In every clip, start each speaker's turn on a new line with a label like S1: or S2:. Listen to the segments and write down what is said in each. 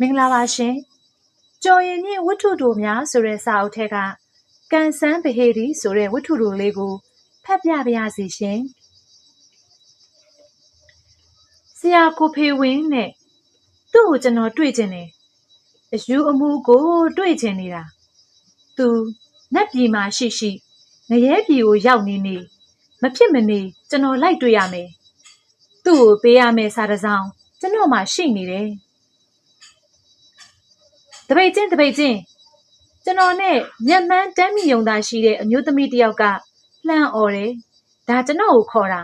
S1: မင်္ဂလာပါရှင်ကျော်ရင်မြင့်ဝတ္ထုတို့များဆိုတဲ့စာအုပ်ထဲကကန်ဆန်းဗဟေဒီဆိုတဲ့ဝတ္ထုတို့လေးကိုဖတ်ပြပါရစေရှင်ဆရာကိုဖေဝင်းနဲ့သူ့ကိုကျွန်တော်တွေ့ကျင်တယ်အယူအမှုကိုတွေ့ကျင်နေတာသူနတ်ပြည်မှာရှိရှိငရဲပြည်ကိုရောက်နေနေမဖြစ်မနေကျွန်တော်လိုက်တွေ့ရမယ်သူ့ကိုပေးရမယ်စာတစ်စောင်ကျွန်တော်မှရှိနေတယ် တပိတ်ချင်းတပိတ်ချင်းကျွန်တော်နဲ့မျက်မှန်းတမ်းမြုံသာရှိတဲ့အမျိုးသမီးတစ်ယောက်ကလှမ်းអော်တယ်ဒါကျွန်တော်ကိုခေါ်တာ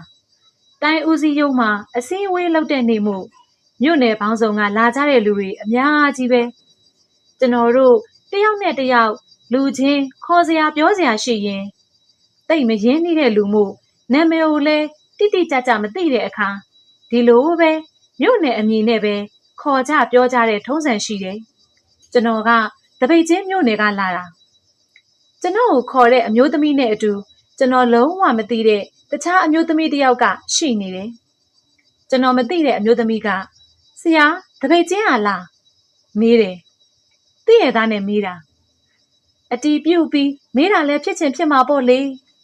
S1: တိုင်းဦးစီးရုံးမှာအစည်းအဝေးလုပ်တဲ့နေ့မို့မြို့နယ်ပေါင်းစုံကလာကြတဲ့လူတွေအများကြီးပဲကျွန်တော်တို့တယောက်နဲ့တယောက်လူချင်းခေါ်စရာပြောစရာရှိရင်တိတ်မရင်းနှီးတဲ့လူမှုနာမည်ကိုလည်းတိတိကျကျမသိတဲ့အခါဒီလိုပဲမြို့နယ်အမည်နဲ့ပဲခေါ်ကြပြောကြတဲ့ထုံးစံရှိတယ်။ ကျွန်တော်ကတပိတ်ချင်းမြို့နယ်ကလာတာ။ကျွန်တော်ကိုခေါ်တဲ့အမျိုးသမီးနဲ့အတူကျွန်တော်လုံးဝမသိတဲ့တခြားအမျိုးသမီးတစ်ယောက်ကရှိနေတယ်။ကျွန်တော်မသိတဲ့အမျိုးသမီးကဆရာတပိတ်ချင်းဟာလားမေးတယ်။သိရသားနဲ့မေးတာ။အတီးပြုတ်ပြီးမေးတာလည်းဖြစ်ချင်ဖြစ်မှာပေါ့လေ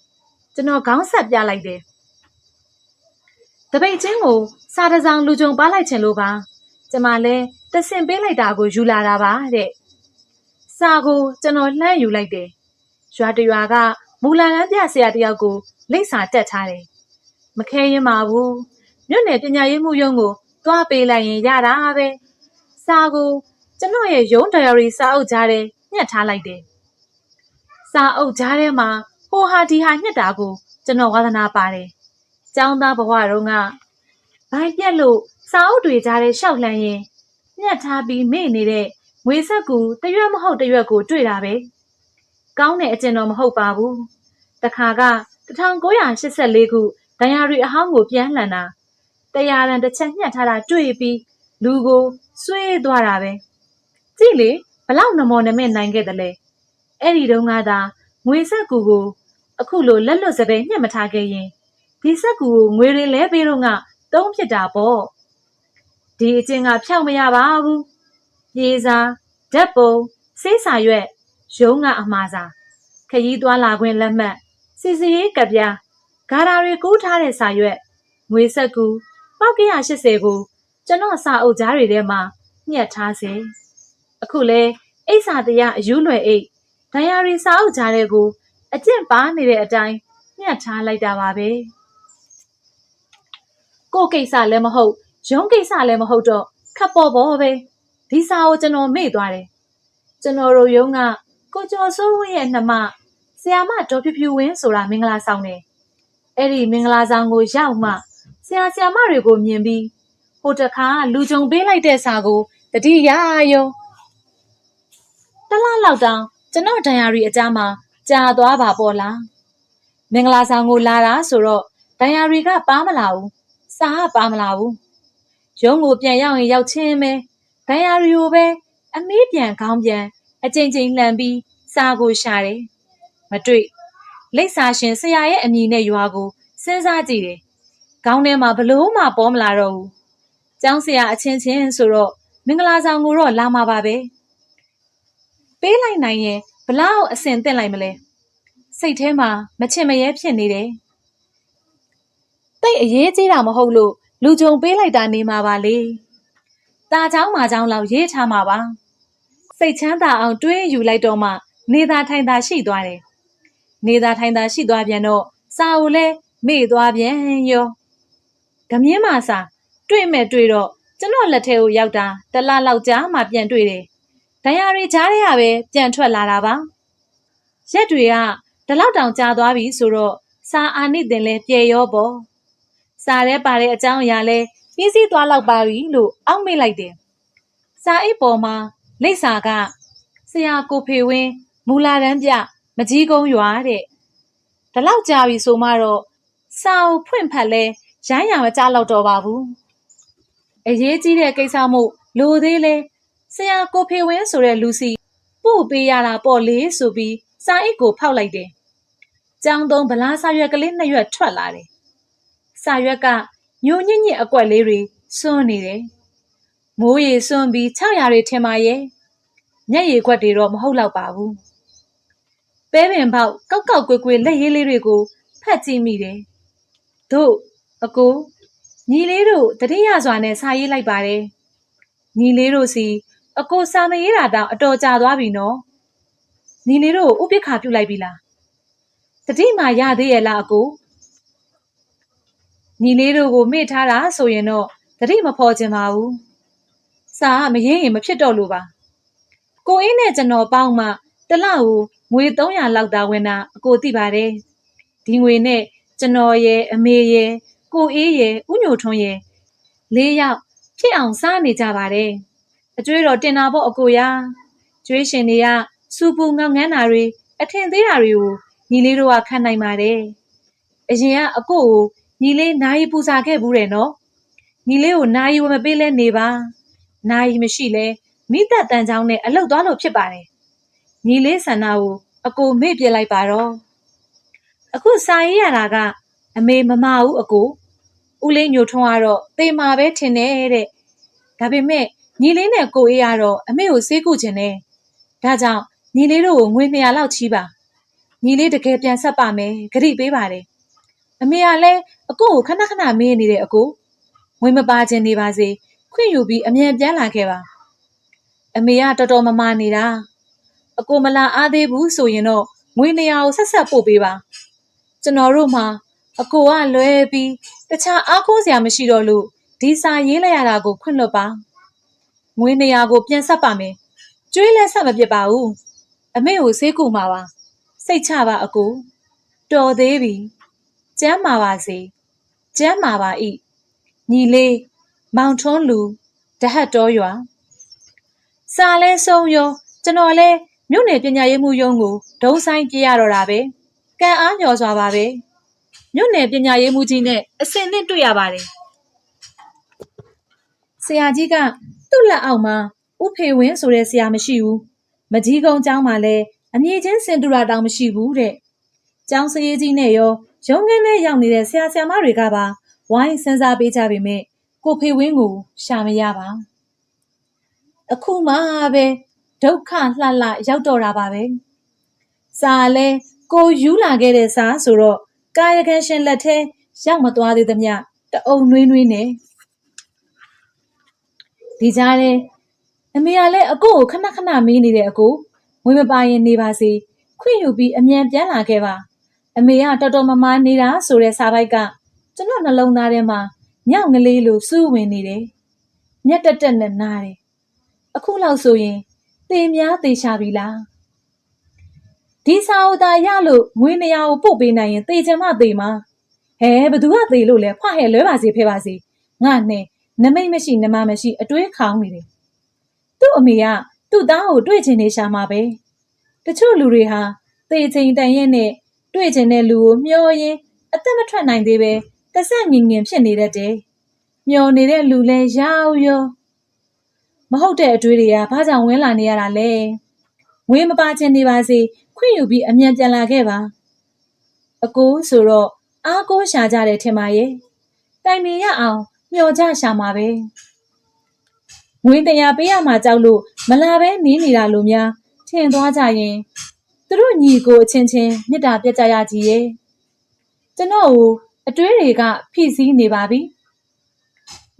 S1: ။ကျွန်တော်ခေါင်းဆက်ပြလိုက်တယ်။တပိတ်ချင်းကိုစာတစ်စောင်လူကြုံပါလိုက်ချင်လို့ပါ ကျမလည်း တဆင်ပေးလိုက်တာကိုယူလာတာပါတဲ့စာကိုကျွန်တော်လှမ်းယူလိုက်တယ်ရွာတရွာကမူလာလန်းပြဆရာတယောက်ကိုလိပ်စာတက်ထားတယ်မခဲရင်ပါဘူးမြို့နယ်ပညာရေးမှုရုံးကိုသွားပေးလိုက်ရင်ရတာပဲစာကိုကျွန်တော်ရဲ့ရုံးဒိုင်ယာရီစာအုပ်ကြားထဲညှက်ထားလိုက်တယ်စာအုပ်ကြားထဲမှာဟိုဟာဒီဟာညှက်တာကိုကျွန်တော်ဝါသနာပါတယ်ចောင်းသားဘဝတုန်းကဘိုင်းပြက်လို့စာအုပ်တွေကြားထဲရှောက်လှမ်းရင် ညှက်ထားပြီးမေ့နေတဲ့ငွေဆက်ကူတရွက်မဟုတ်တရွက်ကိုတွေ့တာပဲကောင်းတဲ့အကျင့်တော်မဟုတ်ပါဘူးတခါက1984ခုဒိုင်ယာရီအဟောင်းကိုပြန်လှန်တာတရားရန်တစ်ချက်ညှက်ထားတာတွေ့ပြီးလူကိုဆွေးသွားတာပဲကြည့်လေဘလောက်နမောနမဲ့နိုင်ခဲ့တယ်လဲအဲ့ဒီတုန်းကသာငွေဆက်ကူကိုအခုလိုလက်လွတ်စပယ်ညှက်မထားခဲ့ရင်ဒီဆက်ကူကိုငွေတွေလဲပေးတော့ကသုံးဖြစ်တာပေါ့ ဒီအကျင့်ကဖြောက်မရပါဘူးပြေးစာဓာတ်ပုံစေးစာရွက်ရုံးကအမှားစာခရီးသွားလာခွင့်လက်မှတ်စီစီရေးကပြားဂါရာတွေကူးထားတဲ့စာရွက်ငွေဆက်ကူပေါက်က180ကိုကျွန်တော်စာအုပ်ကြားတွေထဲမှာညှက်ထားစေအခုလဲအိတ်စာတရားအယူလွယ်အိတ်ဒိုင်ယာရီစာအုပ်ကြားတွေကို အကျင့်ပါနေတဲ့အတိုင်းညှက်ထားလိုက်တာပါပဲကိုကိစ္စလည်းမဟုတ် ရုံးကိစ္စလည်းမဟုတ်တော့ခပ်ပေါ်ပေါ်ပဲဒီစာကိုကျွန်တော်မေ့သွားတယ်ကျွန်တော်တို့ရုံးကကိုကျော်စိုးဝင်းရဲ့နှမဆရာမဒေါ်ဖြူဖြူဝင်းဆိုတာမင်္ဂလာဆောင်တယ်အဲ့ဒီမင်္ဂလာဆောင်ကိုရောက်မှဆရာဆရာမတွေကိုမြင်ပြီးဟိုတခါလူကြုံပေးလိုက်တဲ့စာကိုတတိယယုံတလားလောက်တောင်ကျွန်တော်ဒိုင်ယာရီအကြားမှာကြာသွားပါပေါ့လားမင်္ဂလာဆောင်ကိုလာတာဆိုတော့ဒိုင်ယာရီကပါမလာဘူးစာကပါမလာဘူး ရုံးကိုပြန်ရောက်ရင်ရောက်ချင်းပဲဒိုင်ယာရီကိုပဲအမေးပြန်ခေါင်းပြန်အချိန်ချင်းလှန်ပြီးစာကိုရှာတယ်မတွေ့လိပ်စာရှင်ဆရာရဲ့အမည်နဲ့ရွာကိုစဉ်းစားကြည့်တယ်ခေါင်းထဲမှာဘလို့မှပေါ်မလာတော့ဘူးကျောင်းဆရာအချင်းချင်းဆိုတော့မင်္ဂလာဆောင်ကိုတော့လာမှာပါပဲပေးလိုက်နိုင်ရင်ဘလောက်အဆင်သင့်လိုက်မလဲစိတ်ထဲမှာမချင်မရဲဖြစ်နေတယ်တိတ်အရေးကြီးတာမဟုတ်လို့ လူကြုံပေးလိုက်တာနေမှာပါလေ။ตาเจ้าမာเจ้าလောက်ရေးထားမှာပါ။စိတ်ချမ်းသာအောင်တွေးယူလိုက်တော့မှနေသာထိုင်သာရှိသွားတယ်။နေသာထိုင်သာရှိသွားပြန်တော့စာကိုလည်းမေ့သွားပြန်ရော။ဓမြင်းမာစာတွေ့မဲ့တွေ့တော့ကျွန်တော်လက်ထဲကိုရောက်တာတလားလောက်ကြာမှပြန်တွေ့တယ်။ဒဏ်ရာတွေကြားရပဲပြန်ထွက်လာတာပါ။ရက်တွေကဒီလောက်တောင်ကြာသွားပြီဆိုတော့စာအာနိသင်လဲပြေရောပေါ့။ စာထဲပါတဲ့အကြောင်းအရာလဲပြီးစီးသွားလောက်ပါပြီလို့အောက်မေ့လိုက်တယ်။စာအိတ်ပေါ်မှာလိပ်စာကဆရာကိုဖေဝင်းမူလာတန်းပြမကြီးကုန်းရွာတဲ့။ဒီလောက်ကြာပြီဆိုမှတော့စာအုပ်ဖွင့်ဖတ်လဲရိုင်းရမကြတော့တော့ပါဘူး။အရေးကြီးတဲ့ကိစ္စမို့လိုသေးလဲဆရာကိုဖေဝင်းဆိုတဲ့လူစီပို့ပေးရတာပေါ့လေဆိုပြီးစာအိတ်ကိုဖောက်လိုက်တယ်။ကျောင်းသုံးဗလားစာရွက်ကလေးနှစ်ရွက်ထွက်လာတယ် စာရွက်ကညိုညစ်ညစ်အကွက်လေးတွေစွန်းနေတယ်။မမိုးရေစွန့်ပြီး600တွေထင်ပါရဲ့မျက်ရည်ခွက်တွေတော့မဟုတ်တော့ပါဘူးပဲပင်ပေါက်ကောက်ကောက်ကွေကွေလက်ရေးလေးတွေကိုဖတ်ကြည့်မိတယ်တို့အကိုညီလေးတို့တတိယစွာနဲ့စာရေးလိုက်ပါတယ်ညီလေးတို့စီအကိုစာမရေးတာတောင်အတော်ကြာသွားပြီနော်ညီလေးတို့ဥပိ္ပခါပြုတ်လိုက်ပြီလားတတိမာရသေးရဲ့လားအကို ညီလေးတို့ကိုမေ့ထားတာဆိုရင်တော့တတိမဖော်ခြင်းပါဘူးစာကမရေးရင်မဖြစ်တော့လို့ပါကိုအင်းနဲ့ကျွန်တော်ပေါင်းမှတစ်လကိုငွေ300လောက်သာဝင်တာအကိုသိပါတယ်ဒီငွေနဲ့ကျွန်တော်ရဲ့အမေရဲ့ကိုအေးရဲ့ဥညိုထွန်းရဲ့လေးယောက်ဖြစ်အောင်စားနေကြပါတယ်အကျွေးတော်တင်တာပေါ့အကိုရကျွေးရှင်တွေကစူပူငောက်ငန်းတာတွေအထင်သေးတာတွေကိုညီလေးတို့ကခံနိုင်ပါတယ်အရင်ကအကိုကို ညီလေးနိုင်ပူစာခဲ့ဘူးတယ်နော်ညီလေးကိုနိုင်ဝမပေးလဲနေပါနိုင်မရှိလဲမိသက်တန်ချောင်းနဲ့အလုတ်သွားလို့ဖြစ်ပါတယ်ညီလေးဆန္ဒကိုအကိုမေ့ပြစ်လိုက်ပါတော့အခုစာရေးရတာကအမေမမဘူးအကိုဦးလေးညိုထွန်းကတော့ပေမာပဲထင်တယ်တဲ့ဒါပေမဲ့ညီလေးနဲ့ကိုအေးကတော့အမေကိုစေးကုခြင်းနဲ့ဒါကြောင့်ညီလေးတို့ကိုငွေ200လောက်ချီးပါညီလေးတကယ်ပြန်ဆက်ပါမယ်ဂရိပေးပါတယ် အမေကလည်းအကိုကိုခဏခဏမေးနေတဲ့အကိုငွေမပါခြင်းနေပါစေခွင့်ယူပြီးအမြန်ပြန်လာခဲ့ပါအမေကတော်တော်မမနေတာအကိုမလာအားသေးဘူးဆိုရင်တော့ငွေ200ကိုဆက်ဆက်ပို့ပေးပါကျွန်တော်တို့မှာအကိုကလွဲပြီးတခြားအားကိုးစရာမရှိတော့လို့ဒီစာရေးလိုက်ရတာကိုခွင့်လွတ်ပါငွေ200ကိုပြန်ဆက်ပါမယ်ကျွေးလဲဆက်မပြစ်ပါဘူးအမေကိုဆေးကူမှာပါစိတ်ချပါအကိုတော်သေးပြီ ကျမ်းမာပါစေကျမ်းမာပါဤညီလေးမောင်ထွန်းလူတဟတ်တော်ရွာစာလဲဆုံးရောကျွန်တော်လဲမြို့နယ်ပညာရေးမှုရုံးကိုဒုံဆိုင်ပြရတော့တာပဲကံအားညော်စွာပါပဲမြို့နယ်ပညာရေးမှုကြီးနဲ့အစင်နဲ့တွေ့ရပါတယ်ဆရာကြီးကသူ့လက်အောက်မှာဥဖေဝင်းဆိုတဲ့ဆရာမရှိဘူးမကြီးကုန်းကျောင်းမှာလည်းအမြင့်ချင်းစင်တူရာတောင်မရှိဘူးတဲ့ကျောင်းစရေးကြီးနဲ့ရော ရုံးခန်းထဲရောက်နေတဲ့ဆရာဆရာမတွေကပါဝိုင်းစဉ်းစားပေးကြပေမဲ့ကိုဖေဝင်းကိုရှာမရပါအခုမှပဲဒုက္ခလှလှရောက်တော့တာပါပဲစာလဲကိုယူလာခဲ့တဲ့စာဆိုတော့ကာယကံရှင်လက်ထဲရောက်မသွားသေးသမျှတအုံနှွေးနှွေးနဲ့ဒီကြားထဲအမေကလည်းအကိုကိုခဏခဏမေးနေတဲ့အကိုငွေမပါရင်နေပါစေခွင့်ယူပြီးအမြန်ပြန်လာခဲ့ပါ အမေကတော်တော်မမားနေတာဆိုတဲ့စာပိုက်ကကျွန်တော်နှလုံးသားထဲမှာညောင်ကလေးလိုစူးဝင်နေတယ်မျက်တက်တက်နဲ့နားတယ်အခုလောက်ဆိုရင်သေများသေချပြီလားဒီစာအုပ်သားရလို့ငွေနေရာကိုပို့ပေးနိုင်ရင်သေချင်မှသေမှာဟဲဘသူကသေလို့လဲဖွားဟဲလွဲပါစေဖဲပါစေငါနဲ့နမိတ်မရှိနမမရှိအတွေးခေါင်းနေတယ်သူ့အမေကသူ့သားကိုတွေ့ချင်နေရှာမှာပဲတချို့လူတွေဟာသေချိန်တန်ရက်နဲ့ တွေ့ချင်တဲ့လူကိုမျောရင်းအသက်မထွက်နိုင်သေးပဲတဆက်ငင်ငင်ဖြစ်နေတတ်တယ်မျောနေတဲ့လူလဲရောက်ရောမဟုတ်တဲ့အတွေးတွေကဘာကြောင့်ဝင်လာနေရတာလဲငွေမပါချင်နေပါစေခွင့်ယူပြီးအမြန်ပြန်လာခဲ့ပါအကိုဆိုတော့အားကိုးရှာကြတယ်ထင်ပါရဲ့တိုင်ပင်ရအောင်မျှော်ကြရှာမှာပဲငွေတရားပေးရမှာကြောက်လို့မလာပဲနေနေတာလို့များထင်သွားကြရင် သူတို့ညီကိုအချင်းချင်းမေတ္တာပြတ်ကြရကြီးရဲ့ကျွန်တော်ကိုအတွေးတွေကဖိစီးနေပါပြီ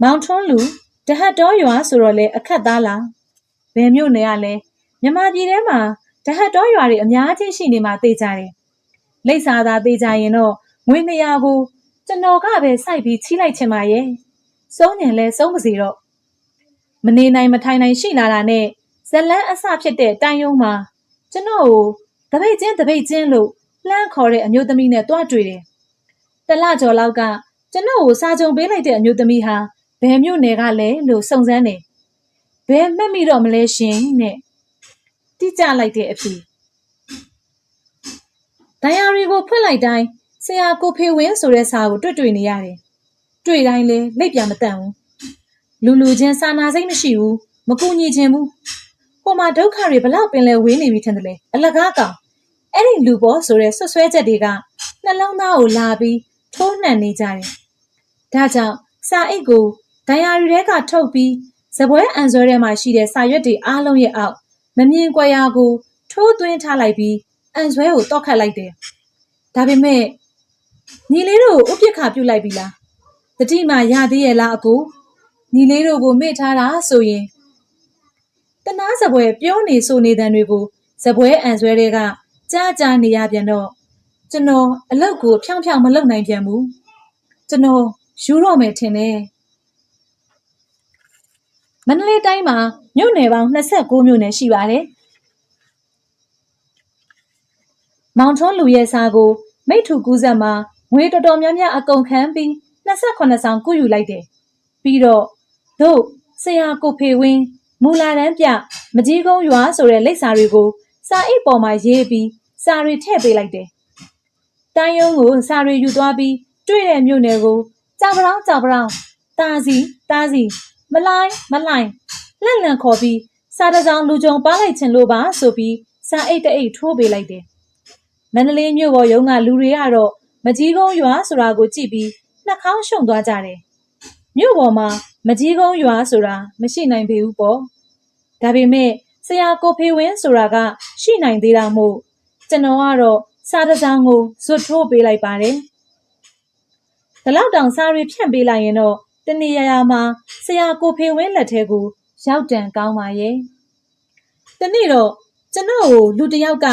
S1: မောင်ထွန်းလူတဟတ်တော်ရွာဆိုတော့လေအခက်သားလားဘယ်မြို့နယ်ကလဲမြမပြည်ထဲမှာတဟတ်တော်ရွာတွေအများကြီးရှိနေမှသိကြတယ်လိပ်စာသာသိကြရင်တော့ငွေ200ကိုကျွန်တော်ကပဲစိုက်ပြီးချီးလိုက်ချင်ပါရဲ့စုံညံလဲစုံပါစီတော့မနေနိုင်မထိုင်နိုင်ရှိလာတာနဲ့ဇလန်းအစဖြစ်တဲ့တိုင်ယုံမှာကျွန်တော်ကို တပိတ်ချင်းတပိတ်ချင်းလို့လှမ်းခေါ်တဲ့အမျိုးသမီးနဲ့တွားတွေ့တယ်တလကျော်လောက်ကကျွန်တော်ကိုစာကြုံပေးလိုက်တဲ့အမျိုးသမီးဟာဘယ်မြို့နယ်ကလဲလို့စုံစမ်းတယ်ဘယ်မှတ်မိတော့မလဲရှင်နဲ့တိကျလိုက်တဲ့အဖြေဒိုင်ယာရီကိုဖွင့်လိုက်တိုင်းဆရာကိုဖေဝင်းဆိုတဲ့စာကိုတွေ့တွေ့နေရတယ်တွေ့တိုင်းလဲလက်ပြမတန်ဘူးလူလူချင်းစာနာစိတ်မရှိဘူးမကူညီခြင်းဘူး ဟိုမှာဒုက္ခတွေဘလောက်ပင်လဲဝေးနေပြီထင်တယ်လေအလကားကောင်အဲ့ဒီလူပေါ်ဆိုတဲ့ဆွဆွဲချက်တွေကနှလုံးသားကိုလာပြီးထိုးနှံနေကြတယ်ဒါကြောင့်စာအိတ်ကိုဒိုင်ယာရီထဲကထုတ်ပြီးဇပွဲအန်ဆွဲထဲမှာရှိတဲ့စာရွက်တွေအားလုံးရဲ့အောက်မမြင်ကွယ်ရာကိုထိုးသွင်းထားလိုက်ပြီးအန်ဆွဲကိုတောက်ခတ်လိုက်တယ်။ဒါပေမဲ့ညီလေးတို့ကိုဥပိ္ပခါပြုတ်လိုက်ပြီလား။တတိမာရသေးရဲ့လားအကိုညီလေးတို့ကိုမေ့ထားတာဆိုရင် တနာဇပွဲပြောနေဆိုနေတဲ့တွေကိုဇပွဲအန်ဆွဲတွေကကြားကြားနေရပြန်တော့ကျွန်တော်အလောက်ကိုဖြောင်းဖြောင်းမလုပ်နိုင်ပြန်ဘူး။ကျွန်တော်ယူတော့မယ်ထင်တယ်။မန္တလေးတိုင်းမှာမြို့နယ်ပေါင်း29မြို့နယ်ရှိပါတယ်။မောင်ထွန်းလူရဲ့စာကိုမိထ္ထူကူးဆက်မှာငွေတော်တော်များများအကုန်ခံပြီး28ဆောင်ကုယူလိုက်တယ်။ပြီးတော့တို့ဆရာကိုဖေဝင်း မူလာတန်းပြမကြီးကုန်းရွာဆိုတဲ့လိပ်စာတွေကိုစာအိတ်ပေါ်မှာရေးပြီးစာတွေထည့်ပေးလိုက်တယ်။တိုင်းယုံကိုစာတွေယူသွားပြီးတွေ့တဲ့မြို့နယ်ကိုကြောက်ပရောင်းကြောက်ပရောင်းတာစီတာစီမလိုက်မလိုက်လက်လံခေါ်ပြီးစာတစ်စောင်လူကြုံပါလိုက်ချင်လို့ပါဆိုပြီးစာအိတ်တအိတ်ထိုးပေးလိုက်တယ်။မန္တလေးမြို့ပေါ်ရုံးကလူတွေကတော့မကြီးကုန်းရွာဆိုတာကိုကြည့်ပြီးနှာခေါင်းရှုံသွားကြတယ်။မြို့ပေါ်မှာ မကြီးကုန်းရွာဆိုတာမရှိနိုင်ပေဘူးပေါ့။ဒါပေမဲ့ဆရာကိုဖေဝင်းဆိုတာက ရှိနိုင်သေးတာမို့ကျွန်တော်ကတော့စာတစ်စောင်ကိုဇွတ်ထိုးပေးလိုက်ပါတယ်။ဒီလောက်တောင်စာရီဖြန့်ပေးလိုက်ရင်တော့တနေရာရာမှာဆရာကိုဖေဝင်းလက်ထဲကိုရောက်တန်ကောင်းပါရဲ့။တနေ့တော့ကျွန်တော်ကိုလူတစ်ယောက်က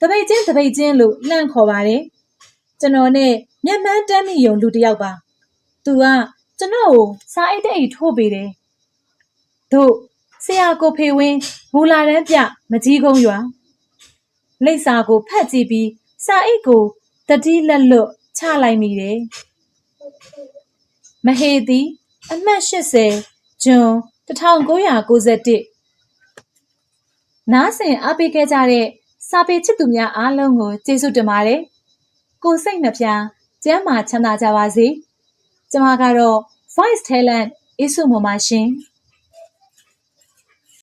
S1: တပိတ်ချင်းတပိတ်ချင်းလို့လှမ်းခေါ်ပါတယ်။ကျွန်တော်နဲ့မျက်မှန်းတမ်းမိယုံလူတစ်ယောက်ပါ။သူက ကျွန်တော်ကိုစာအိတ်တိတ်ထိုးပေးတယ်။တို့ဆရာကိုဖေဝင်းမူလာတန်းပြမကြီးကုန်းရွာလိပ်စာကိုဖတ်ကြည့်ပြီးစာအိတ်ကိုတတိလက်လွတ်ချလိုက်မိတယ်။မဟေသည်အမှတ်80ဂျွန်1991နားဆင်အားပေးခဲ့ကြတဲ့စာပေချစ်သူများအားလုံးကိုကျေးဇူးတင်ပါတယ်။ကိုယ်စိတ်နှပြကျမ်းမာချမ်းသာကြပါစေ။ ကျွန်မကတော့ Voice Talent အေးစုမမရှင်။